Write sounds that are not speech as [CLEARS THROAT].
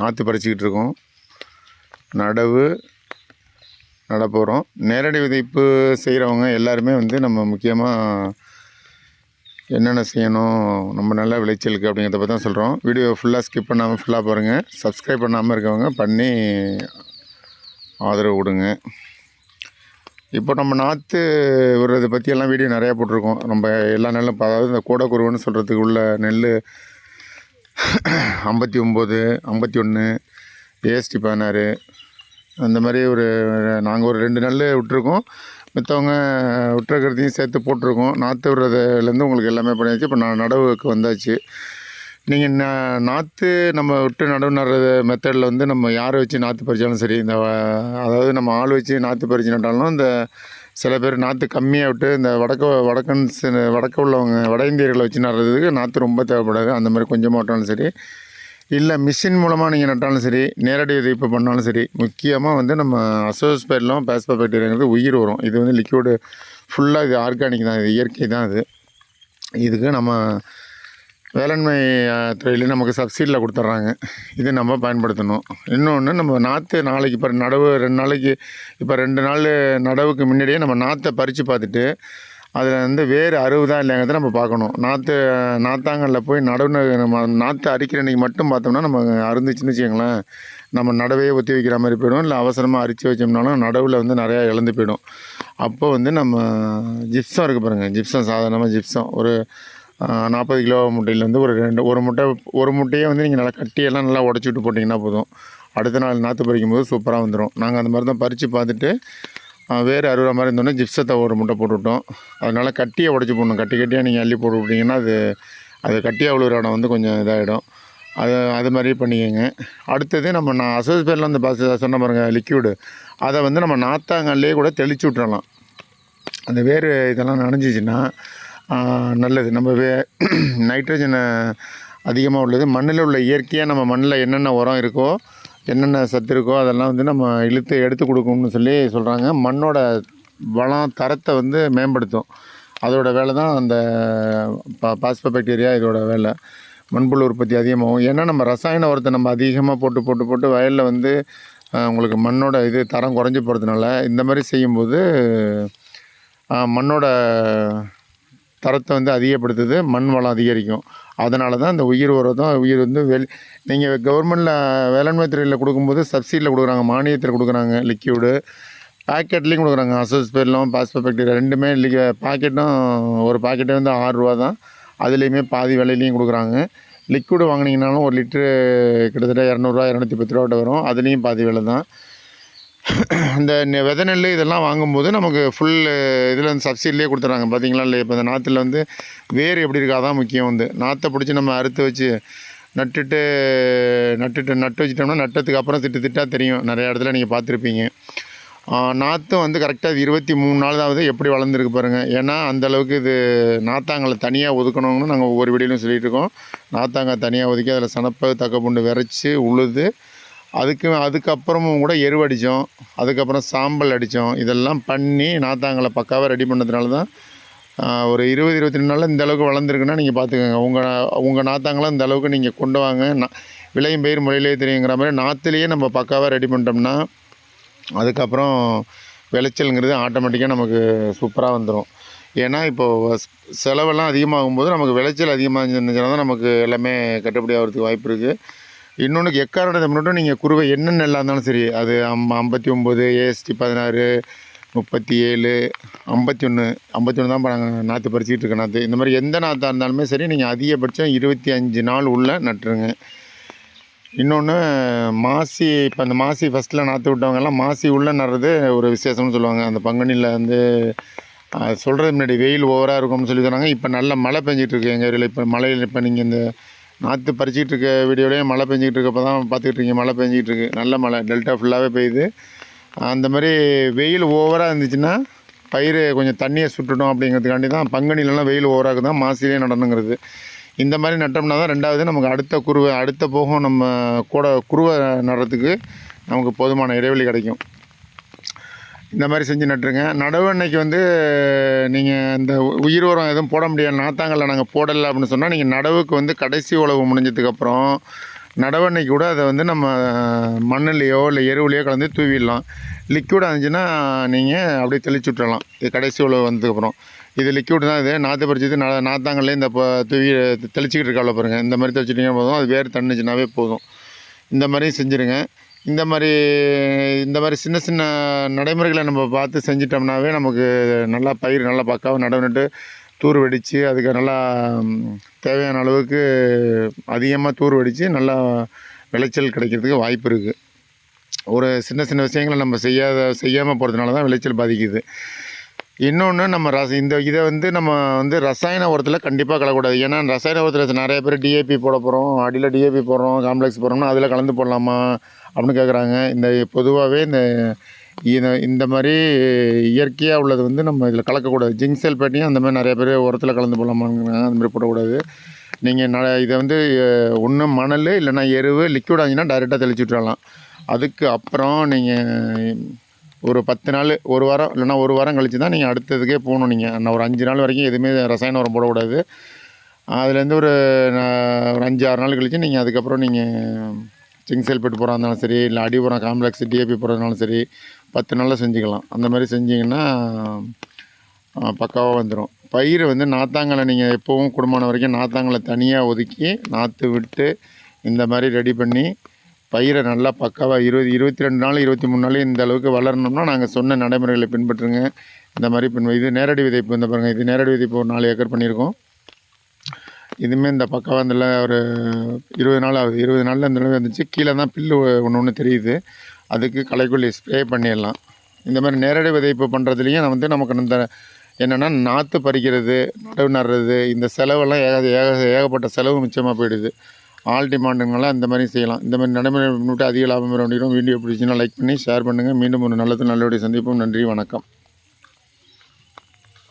நாற்று பறிச்சிக்கிட்டு இருக்கோம். நடவு நட போகிறோம் நேரடி விதைப்பு செய்கிறவங்க எல்லாருமே வந்து நம்ம முக்கியமாக என்னென்ன செய்யணும் நம்ம நல்ல விளைச்சலுக்கு அப்படிங்கிறத பற்றி தான் சொல்கிறோம் வீடியோ ஃபுல்லாக ஸ்கிப் பண்ணாமல் ஃபுல்லாக பாருங்கள் சப்ஸ்கிரைப் பண்ணாமல் இருக்கவங்க பண்ணி ஆதரவு கொடுங்க. இப்போ நம்ம நாற்று விடுறதை பற்றியெல்லாம் வீடியோ நிறையா போட்டிருக்கோம். நம்ம எல்லா நெல்லும் அதாவது இந்த கோடக்குருவன்னு சொல்கிறதுக்கு உள்ள நெல் ஐம்பத்தி ஒம்பது ஐம்பத்தி ஒன்று ஏஎஸ்டி பதினாறு அந்த மாதிரி ஒரு நாங்கள் ஒரு ரெண்டு நாள் விட்டுருக்கோம். மற்றவங்க விட்டுருக்கிறதையும் சேர்த்து போட்டிருக்கோம். நாற்று விடுறதுலேருந்து உங்களுக்கு எல்லாமே பண்ணியாச்சு. இப்போ நான் நடவுக்கு வந்தாச்சு. நீங்கள் நா நாற்று நம்ம விட்டு நடவு நடுறது மெத்தடில் வந்து நம்ம யாரை வச்சு நாற்று பறித்தாலும் சரி இந்த அதாவது நம்ம ஆள் வச்சு நாற்று பறித்து நட்டாலும் இந்த சில பேர் நாற்று கம்மியாக விட்டு இந்த வடக்க வடக்கன்ஸ் வடக்க உள்ளவங்க வட இந்தியர்களை வச்சு நடுறதுக்கு நாற்று ரொம்ப தேவைப்படாது. அந்த மாதிரி கொஞ்சமாக விட்டாலும் சரி. இல்லை மிஷின் மூலமாக நீங்கள் நட்டாலும் சரி நேரடி விதைப்பு பண்ணாலும் சரி முக்கியமாக வந்து நம்ம அசோஸ்பேட்லாம் பேஸ்பாக்டீரியாங்கிறது உயிர் வரும். இது வந்து லிக்யூடு ஃபுல்லாக இது ஆர்கானிக் தான் இது இயற்கை தான் இது இதுக்கு நம்ம வேளாண்மை துறையில் நமக்கு சப்சிடியில் கொடுத்துட்றாங்க. இது நம்ம பயன்படுத்தணும். இன்னொன்று நம்ம நாற்று நாளைக்கு இப்போ நடவு ரெண்டு நாளைக்கு இப்போ ரெண்டு நாள் நடவுக்கு முன்னாடியே நம்ம நாற்றை பறித்து பார்த்துட்டு அதில் வந்து வேறு அறுபதா இல்லைங்கிறத நம்ம பார்க்கணும். நாற்று நாத்தாங்கல்ல போய் நடவு நம்ம நாற்று அரிக்கிற அன்றைக்கி மட்டும் பார்த்தோம்னா நம்ம அருந்துச்சுன்னு வச்சுக்கோங்களேன். நம்ம நடவே ஒத்தி வைக்கிற மாதிரி போயிடும். இல்லை அவசரமாக அரிச்சு வச்சோம்னாலும் நடவில் வந்து நிறையா இழந்து போயிடும். அப்போ வந்து நம்ம ஜிப்சம் இருக்குது பாருங்கள் ஜிப்சம் சாதாரணமாக ஜிப்சம். ஒரு நாற்பது கிலோ முட்டையிலேருந்து ஒரு ரெண்டு ஒரு முட்டை ஒரு முட்டையே வந்து நீங்கள் நல்லா கட்டியெல்லாம் நல்லா உடச்சி விட்டு போட்டிங்கன்னா போதும். அடுத்த நாள் நாற்று பறிக்கும் போது சூப்பராக வந்துடும் நாங்கள் அந்த மாதிரி தான் பறித்து பார்த்துட்டு வேறு அறுவடை மாதிரி இருந்தோன்னே ஜிப்சத்தை ஒரு முட்டை போட்டுவிட்டோம். அதனால் கட்டியை உடச்சி போடணும். கட்டி கட்டியாக நீங்கள் அள்ளி போட்டு விட்டிங்கன்னா அது அது கட்டியாக உழுவுற இடம் வந்து கொஞ்சம் இதாகிடும். அது அது மாதிரி பண்ணிக்கோங்க. அடுத்தது நம்ம நான் அசோஸ் பேரில் அந்த பஸ் சொன்ன பாருங்க லிக்யூடு அதை வந்து நம்ம நாத்தாங்கல்லே கூட தெளிச்சு விட்றலாம் அந்த வேறு இதெல்லாம் நனைஞ்சிச்சின்னா நல்லது. நம்ம வே [CLEARS THROAT] நைட்ரஜனை அதிகமாக உள்ளது. மண்ணில் உள்ள இயற்கையாக நம்ம மண்ணில் என்னென்ன உரம் இருக்கோ என்னென்ன சத்து இருக்கோ அதெல்லாம் வந்து நம்ம இழுத்து எடுத்து கொடுக்கணும்னு சொல்லி சொல்கிறாங்க மண்ணோட வளம் தரத்தை வந்து மேம்படுத்தும். அதோட வேலை தான் அந்த பா பாஸ்போபாக்டீரியா இதோட வேலை. மண்புழு உற்பத்தி அதிகமாகும். ஏன்னா நம்ம ரசாயன உரத்தை நம்ம அதிகமாக போட்டு போட்டு போட்டு வயலில் வந்து உங்களுக்கு மண்ணோட இது தரம் குறைஞ்சி போகிறதுனால இந்த மாதிரி செய்யும்போது மண்ணோட தரத்தை வந்து அதிகப்படுத்துது மண் வளம் அதிகரிக்கும். அதனால தான் இந்த உயிர் உரம் உயிர் வந்து வெளி நீங்கள் கவர்மெண்டில் வேளாண்மை துறையில் கொடுக்கும்போது சப்சிடியில் கொடுக்குறாங்க மானியத்தில் கொடுக்குறாங்க லிக்யூடு பேக்கெட்லேயும் கொடுக்குறாங்க. அசோஸ் பேர்லாம் ரெண்டுமே லிக் பாக்கெட்டும் ஒரு பாக்கெட்டே வந்து ஆறுரூவா தான். அதுலேயுமே பாதி விலையிலையும் கொடுக்குறாங்க. லிக்விடு வாங்கினீங்கனாலும் ஒரு லிட்ரு கிட்டத்தட்ட இரநூறுவா இரநூத்தி பத்து ரூபாட்ட வரும். அதுலேயும் பாதி விலை தான். [CLEARS THROAT] இந்த நெ- நெல் இதெல்லாம் வாங்கும்போது நமக்கு ஃபுல் இதில் வந்து சப்சிடிலே கொடுத்துட்றாங்க பார்த்தீங்களா இல்லை இப்போ இந்த நாற்றுல வந்து வேர் எப்படி இருக்காதான் முக்கியம் வந்து. நாற்றை பிடிச்சி நம்ம அறுத்து வச்சு நட்டுட்டு நட்டுட்டு நட்டு வச்சிட்டோம்னா நட்டதுக்கு அப்புறம் திட்டு திட்டா தெரியும். நிறைய இடத்துல நீங்கள் பார்த்துருப்பீங்க. நாற்றும் வந்து கரெக்டாக அது இருபத்தி மூணு நாள் தான் எப்படி வளர்ந்துருக்கு பாருங்கள் ஏன்னா அந்தளவுக்கு இது நாத்தாங்களை தனியாக ஒதுக்கணும்னு நாங்கள் ஒவ்வொரு வீடியோலையும் சொல்லிகிட்ருக்கோம் இருக்கோம். தனியாக ஒதுக்கி அதில் சனப்பை தக்கப்புண்டு விரைச்சி உழுது அதுக்கு அதுக்கப்புறமும் கூட எருவு அடித்தோம். அதுக்கப்புறம் சாம்பல் அடித்தோம். இதெல்லாம் பண்ணி நாத்தாங்களை பக்காவாக ரெடி பண்ணதுனால தான் ஒரு இருபது இருபத்தி ரெண்டு நாளில் இந்த அளவுக்கு வளர்ந்துருக்குன்னா நீங்கள் பார்த்துக்கோங்க உங்கள் உங்கள் நாத்தாங்களாம் இந்த அளவுக்கு நீங்கள் கொண்டு வாங்க. நா- விளையும் பயிர் முறையிலே தெரியுங்கிற மாதிரி நாற்றுலேயே நம்ம பக்காவாக ரெடி பண்ணிட்டோம்னா அதுக்கப்புறம் விளைச்சலுங்கிறது ஆட்டோமேட்டிக்காக நமக்கு சூப்பராக வந்துடும் ஏன்னா இப்போது செலவெல்லாம் அதிகமாகும்போது நமக்கு விளைச்சல் அதிகமாக இருந்துச்சுன்னா தான் நமக்கு எல்லாமே கட்டுப்படி ஆகிறதுக்கு வாய்ப்பு இருக்குது இன்னொன்று எக்காரணத்தை முன்னிட்டும் நீங்கள் குருவை என்ன நெல்லாக இருந்தாலும் சரி அது அம் ஐம்பத்தி ஒம்பது ஏஎஸ்டி பதினாறு முப்பத்தி ஏழு ஐம்பத்தி ஒன்று ஐம்பத்தி ஒன்று தான் நாங்கள் நாற்று பறிச்சிக்கிட்டு இருக்க நாற்று இந்த மாதிரி எந்த நாற்றாக இருந்தாலுமே சரி நீங்கள் அதிகபட்சம் இருபத்தி அஞ்சு நாள் உள்ள நட்டுருங்க. இன்னொன்று மாசி இப்போ அந்த மாசி ஃபஸ்ட்டில் நாற்று விட்டவங்கெல்லாம் மாசி உள்ளே நடுறது ஒரு விசேஷம்னு சொல்லுவாங்க. அந்த பங்குனியில் வந்து சொல்கிறது முன்னாடி வெயில் ஓவராக இருக்கும்னு சொல்லி சொன்னாங்க. இப்போ நல்ல மழை பெஞ்சிட்ருக்கு எங்கள் ஏரியாவில் இப்போ மழையில் இப்போ நீங்கள் இந்த நாற்று பறிச்சிக்கிட்டு இருக்க வீடியோலேயே மழை பெஞ்சிக்கிட்டு இருக்கப்போ தான் பார்த்துக்கிட்டு இருக்கீங்க மழை பெஞ்சிக்கிட்டு இருக்கு நல்ல மழை. டெல்டா ஃபுல்லாகவே பெய்யுது. அந்த மாதிரி வெயில் ஓவராக இருந்துச்சுன்னா பயிர் கொஞ்சம் தண்ணியை சுட்டுடும் அப்படிங்கிறதுக்காண்டி தான் பங்குனிலலாம் வெயில் ஓவராக தான் மாசிலே நடணுங்கிறது. இந்த மாதிரி நட்டோம்னா தான் ரெண்டாவது நமக்கு அடுத்த குருவை அடுத்த போகும் நம்ம கூட குருவை நடுறதுக்கு நமக்கு போதுமான இடைவெளி கிடைக்கும். இந்த மாதிரி செஞ்சு நட்டுருங்க. நடவு அன்னைக்கு வந்து நீங்கள் இந்த உயிர் உரம் எதுவும் போட முடியாது. நாத்தாங்கல்ல நாங்கள் போடலை அப்படின்னு சொன்னால் நீங்கள் நடவுக்கு வந்து கடைசி உழவு முடிஞ்சதுக்கப்புறம் நடவு அன்னைக்கு கூட அதை வந்து நம்ம மண்ணுலேயோ இல்லை எருவுலையோ கலந்து தூவிடலாம். லிக்யூடாக இருந்துச்சுன்னா நீங்கள் அப்படியே தெளிச்சு விட்டுறலாம். இது கடைசி உழவு வந்ததுக்கப்புறம். இது லிக்விட் தான் இது. நாற்று பறிச்சது நா நாத்தாங்கல்லே இந்த இப்போ தூவி தெளிச்சிக்கிட்டு இருக்காவில் பாருங்கள் இந்த மாதிரி தெளிச்சிட்டிங்க போதும். அது வேறு தண்ணிச்சுனாவே போதும். இந்த மாதிரி செஞ்சுருங்க. இந்த மாதிரி இந்த மாதிரி சின்ன சின்ன நடைமுறைகளை நம்ம பார்த்து செஞ்சிட்டோம்னாவே நமக்கு நல்லா பயிர் நல்லா பக்காவாக நடவு நட்டு தூர் வெடித்து அதுக்கு நல்லா தேவையான அளவுக்கு அதிகமாக தூர் வெடித்து நல்லா விளைச்சல் கிடைக்கிறதுக்கு வாய்ப்பு இருக்குது ஒரு சின்ன சின்ன விஷயங்களை நம்ம செய்யாத செய்யாமல் போகிறதுனால தான் விளைச்சல் பாதிக்குது. இன்னொன்று நம்ம ரச இந்த இதை வந்து நம்ம வந்து ரசாயன உரத்தில் கண்டிப்பாக கலக்கக்கூடாது ஏன்னா ரசாயன உரத்தில் நிறைய பேர் டிஏபி போட போகிறோம் அடியில் டிஏபி போடுறோம் காம்ப்ளெக்ஸ் போடுறோம்னா அதில் கலந்து போடலாமா அப்படின்னு கேட்குறாங்க இந்த பொதுவாகவே இந்த இதை இந்த மாதிரி இயற்கையாக உள்ளது வந்து நம்ம இதில் கலக்கக்கூடாது. ஜிங்க் சல்பேட்டையும் அந்த மாதிரி நிறைய பேர் உரத்தில் கலந்து போடலாமாங்கிறாங்க. அந்த மாதிரி போடக்கூடாது. நீங்கள் ந இதை வந்து ஒன்று மணல் இல்லைன்னா எருவு லிக்விட் ஆச்சுன்னா டைரெக்டாக தெளிச்சு விட்டுறலாம். அதுக்கு அப்புறம் நீங்கள் ஒரு பத்து நாள் ஒரு வாரம் இல்லைன்னா ஒரு வாரம் கழித்து தான் நீங்கள் அடுத்ததுக்கே போகணும் நீங்கள் நான் ஒரு அஞ்சு நாள் வரைக்கும் எதுவுமே ரசாயன உரம் போடக்கூடாது. அதுலேருந்து ஒரு ஒரு அஞ்சு ஆறு நாள் கழித்து நீங்கள் அதுக்கப்புறம் நீங்கள் சிங் சல்பேட் போகிறா இருந்தாலும் சரி இல்லை அடி உரம் காம்ப்ளெக்ஸ் டிஏபி போகிறதுனாலும் சரி பத்து நாளில் செஞ்சுக்கலாம். அந்த மாதிரி செஞ்சிங்கன்னா பக்காவாக வந்துடும் பயிர் வந்து நாத்தாங்கலை நீங்கள் எப்போவும் குடும்பமான வரைக்கும் நாத்தாங்கலை தனியாக ஒதுக்கி நாற்று விட்டு இந்த மாதிரி ரெடி பண்ணி பயிரை நல்லா பக்காவாக இருபது இருபத்தி ரெண்டு நாள் இருபத்தி மூணு நாள் இந்த அளவுக்கு வளரணும்னா நாங்கள் சொன்ன நடைமுறைகளை பின்பற்றுங்க. இந்த மாதிரி பின் இது நேரடி விதைப்பு இந்த பாருங்கள் இது நேரடி விதைப்பு ஒரு நாலு ஏக்கர் பண்ணியிருக்கோம். இதுவுமே இந்த பக்கம் இதில் ஒரு இருபது நாள் ஆகுது. இருபது நாளில் இந்த அளவு வந்துச்சு. கீழே தான் பில்லு ஒன்று ஒன்று தெரியுது. அதுக்கு களைக்கொல்லி ஸ்ப்ரே பண்ணிடலாம். இந்த மாதிரி நேரடி விதைப்பு பண்ணுறதுலையும் வந்து நமக்கு இந்த என்னென்னா நாற்று பறிக்கிறது நடவு நடுறது இந்த செலவெல்லாம் ஏக ஏக ஏகப்பட்ட செலவு மிச்சமாக போயிடுது. ஆல் டிமாண்டுங்களாம் இந்த மாதிரி செய்யலாம். இந்த மாதிரி நடைமுறை பண்ணிவிட்டு அதிக லாபம் பெற வேண்டியும் வீடியோ பிடிச்சிங்கன்னா லைக் பண்ணி ஷேர் பண்ணுங்கள் மீண்டும் ஒரு நல்லது நல்லபடியாக சந்திப்போம். நன்றி வணக்கம்.